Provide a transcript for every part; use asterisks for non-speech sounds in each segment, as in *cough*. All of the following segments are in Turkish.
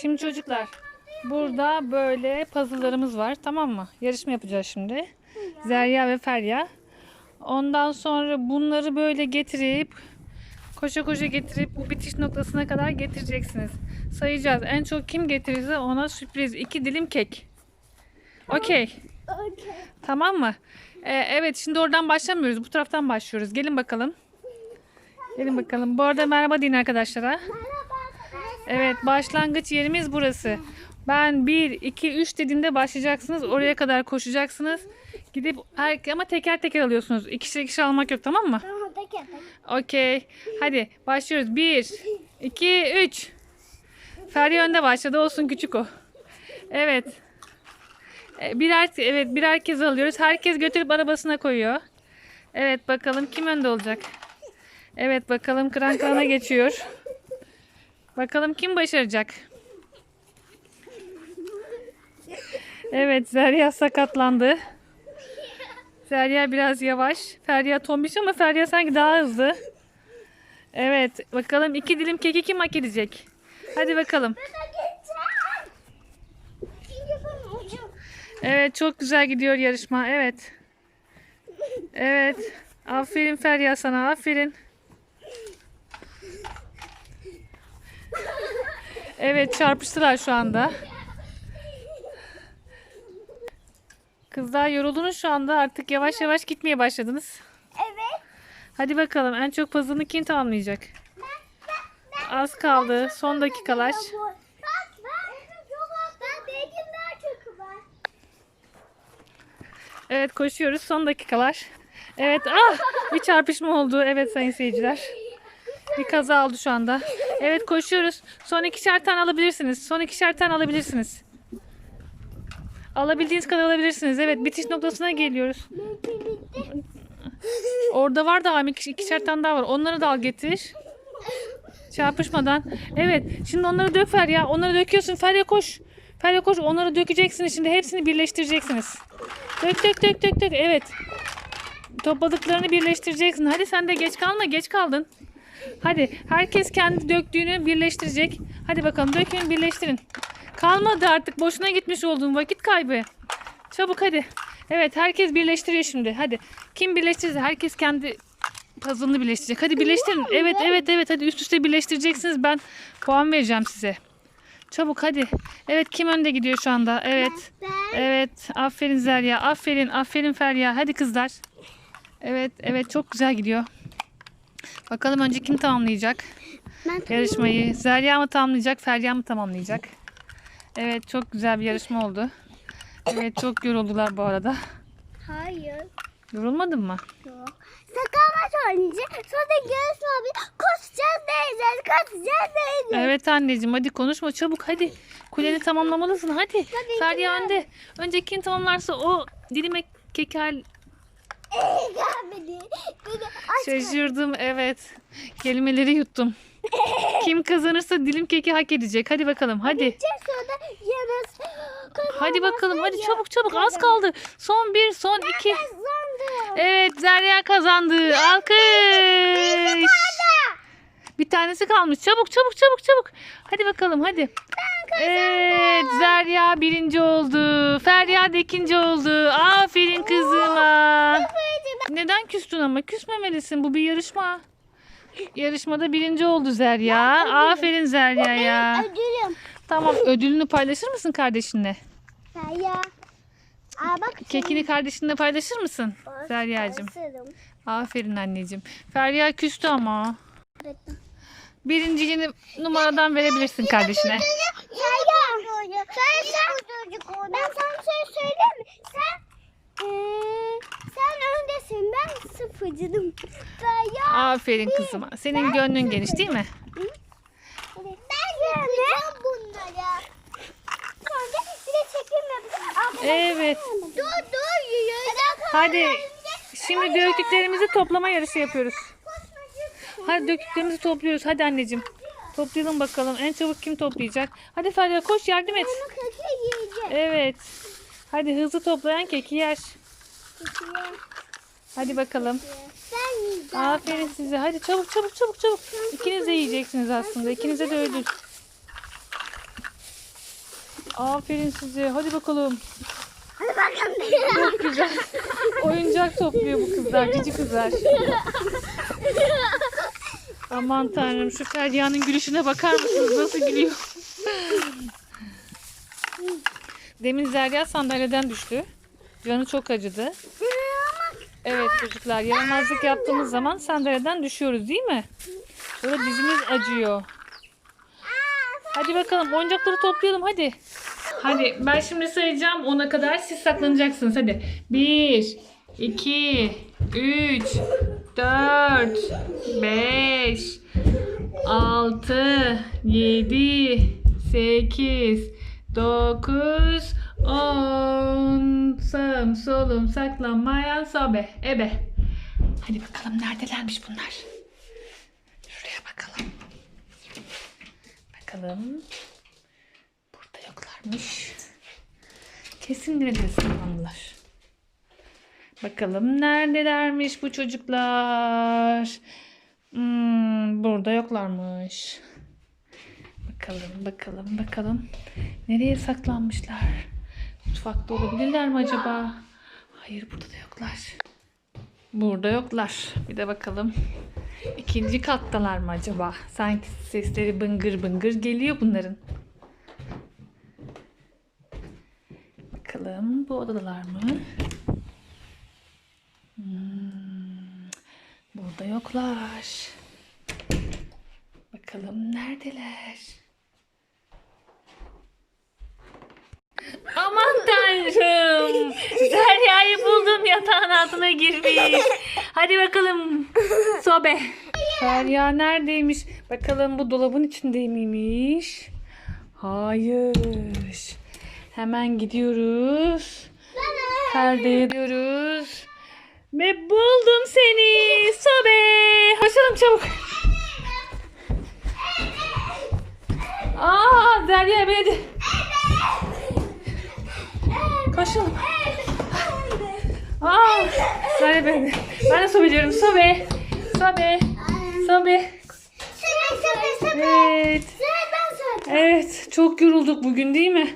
Şimdi çocuklar burada böyle puzzle'larımız var tamam mı? Yarışma yapacağız şimdi. Zerya ve Ferya. Ondan sonra bunları böyle getirip koşa koşa getirip bu bitiş noktasına kadar getireceksiniz. Sayacağız. En çok kim getirirse ona sürpriz. iki dilim kek. Okey. Okey. Tamam mı? Ee, evet şimdi oradan başlamıyoruz. Bu taraftan başlıyoruz. Gelin bakalım. Gelin bakalım. Bu arada merhaba deyin arkadaşlara. Merhaba. Evet başlangıç yerimiz burası. Ben 1, 2, 3 dediğimde başlayacaksınız. Oraya kadar koşacaksınız. Gidip her, ama teker teker alıyorsunuz. İkişer ikişer almak yok tamam mı? Tamam teker teker. Okey. Hadi başlıyoruz. 1, 2, 3. Ferya önde başladı. Olsun küçük o. Evet. E, Birer, evet birer kez alıyoruz. Herkes götürüp arabasına koyuyor. Evet bakalım kim önde olacak. Evet bakalım kıran kırana geçiyor. Bakalım kim başaracak. Evet Zerya sakatlandı. Ferya biraz yavaş. Ferya tombiş ama Ferya sanki daha hızlı. Evet bakalım iki dilim keki kim hak edecek? Hadi bakalım. Evet çok güzel gidiyor yarışma. Evet. Evet. Aferin Ferya sana. Aferin. Evet çarpıştılar şu anda. Kızlar yoruldunuz şu anda. Artık yavaş yavaş gitmeye başladınız. Evet. Hadi bakalım en çok puzzle'ını kim tamamlayacak? Az kaldı. Son dakikalar. Bak ben ben benim daha çok var. Evet koşuyoruz. Son dakikalar. Evet ah bir çarpışma oldu. Evet sayın seyirciler. Bir kaza oldu şu anda. Evet koşuyoruz. Son ikişer tane alabilirsiniz. Son ikişer tane alabilirsiniz. Alabildiğiniz kadar alabilirsiniz. Evet bitiş noktasına geliyoruz. Orada var daha iki- ikişer tane daha var. Onları da al getir. Çarpışmadan. Evet. Şimdi onları dök Ferya. Onları döküyorsun. Ferya koş. Ferya koş. Onları dökeceksiniz. Şimdi hepsini birleştireceksiniz. Dök dök dök dök dök. Evet. Topladıklarını birleştireceksin. Hadi sen de geç kalma. Geç kaldın. Hadi. Herkes kendi döktüğünü birleştirecek. Hadi bakalım dökün birleştirin. Kalmadı artık. Boşuna gitmiş olduğun vakit kaybı. Çabuk hadi. Evet herkes birleştiriyor şimdi. Hadi. Kim birleştirirse herkes kendi puzzle'ını birleştirecek. Hadi birleştirin. Evet evet evet hadi üst üste birleştireceksiniz. Ben puan vereceğim size. Çabuk hadi. Evet kim önde gidiyor şu anda? Evet. Evet. Aferin Zerya. Aferin. Aferin Ferya. Hadi kızlar. Evet. Evet çok güzel gidiyor. Bakalım önce kim tamamlayacak ben yarışmayı? Zerya mı tamamlayacak? Ferya mı tamamlayacak? Evet çok güzel bir yarışma oldu. Evet çok yoruldular bu arada. Hayır. Yorulmadın mı? Yok. Saklambaç oynayacağız. Sonra görüşme abi. Koşacağız diyeceğiz. Kaçacağız diyeceğiz. Evet anneciğim hadi konuşma çabuk hadi. Kuleni tamamlamalısın hadi. Tabii Ferya önde. Önce kim tamamlarsa o dilime keker Gel beni. Beni aç. Şaşırdım evet. Kelimeleri yuttum. *laughs* Kim kazanırsa dilim keki hak edecek. Hadi bakalım hadi. Gideceğiz sonra yemez. Hadi bakalım hadi çabuk çabuk az kaldı. Son bir son iki. Evet Zerya kazandı. Alkış. Bir tanesi kalmış. Çabuk çabuk çabuk çabuk. Hadi bakalım hadi. Evet Zerya birinci oldu. Feryat ikinci oldu. Aferin kızıma. Küstün ama? Küsmemelisin. Bu bir yarışma. Yarışmada birinci oldu Zerya. Aferin Zerya'ya. Ödülüm. Tamam ödülünü paylaşır mısın kardeşinle? Sayya. Aa bak. Kekini kardeşinle paylaşır mısın Zerya'cığım? Basarım. Aferin anneciğim. Ferya küstü ama. Evet. Birinciliğini numaradan verebilirsin kardeşine. Sen. Ben sana bir şey söyleyeyim mi? Sen eee, sen öndesin. Sıfırcıydım. Sayya. Aferin kızıma. Senin gönlün geniş değil mi? Ben yapacağım bunları. Sonra bir çekim. Evet. Dur dur yürü. Hadi şimdi döktüklerimizi toplama yarışı yapıyoruz. Hadi döktüklerimizi topluyoruz. Hadi anneciğim. Toplayalım bakalım. En çabuk kim toplayacak? Hadi Ferya koş yardım et. Evet. Hadi hızlı toplayan keki yer. Hadi bakalım. Ben yiyeceğim. Aferin size. Hadi çabuk çabuk çabuk çabuk. İkiniz de yiyeceksiniz aslında. İkinize de ödül. Aferin size. Hadi bakalım. Hadi bakalım. Çok güzel. Oyuncak topluyor bu kızlar. Cici kızlar. Aman tanrım şu Ferya'nın gülüşüne bakar mısınız? Nasıl gülüyor? Demin Zerya sandalyeden düştü. Canı çok acıdı. Evet çocuklar yaramazlık yaptığımız zaman sandalyeden düşüyoruz değil mi? Sonra dizimiz acıyor. Hadi bakalım oyuncakları toplayalım hadi. Hadi ben şimdi sayacağım ona kadar siz saklanacaksınız hadi. 1, 2, 3, 4, 5, 6, 7, 8, 9, 10. Sağım solum saklanmayan sobe. Ebe. Hadi bakalım neredelermiş bunlar. Şuraya bakalım. Bakalım. Burada yoklarmış. Kesin nerede saklandılar. Bakalım neredelermiş bu çocuklar. Hmm, burada yoklarmış. Bakalım, bakalım, bakalım. Nereye saklanmışlar? Mutfakta olabilirler mi acaba? Hayır, burada da yoklar. Burada yoklar. Bir de bakalım. İkinci kattalar mı acaba? Sanki sesleri bıngır bıngır geliyor bunların. Bakalım bu odadalar mı? Hmm, burada yoklar. Bakalım neredeler? Aman tanrım. Derya'yı buldum yatağın altına girmiş. Hadi bakalım. Sobe. Derya neredeymiş? Bakalım bu dolabın içinde miymiş? Hayır. Hemen gidiyoruz. Perdeye gidiyoruz. Ve buldum seni. Sobe. Koşalım çabuk. Aa Derya beni. Koşalım. Aa Derya beni. Ben de sobe diyorum. Sobe. Sobe. Sobe. Sıra sıra sıra. Evet. Ben. Evet, çok yorulduk bugün değil mi?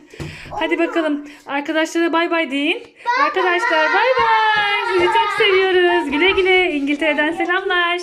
Hadi bakalım. Arkadaşlara bay bay deyin. Arkadaşlar bay bay. Sizi çok seviyoruz. Güle güle. İngiltere'den selamlar.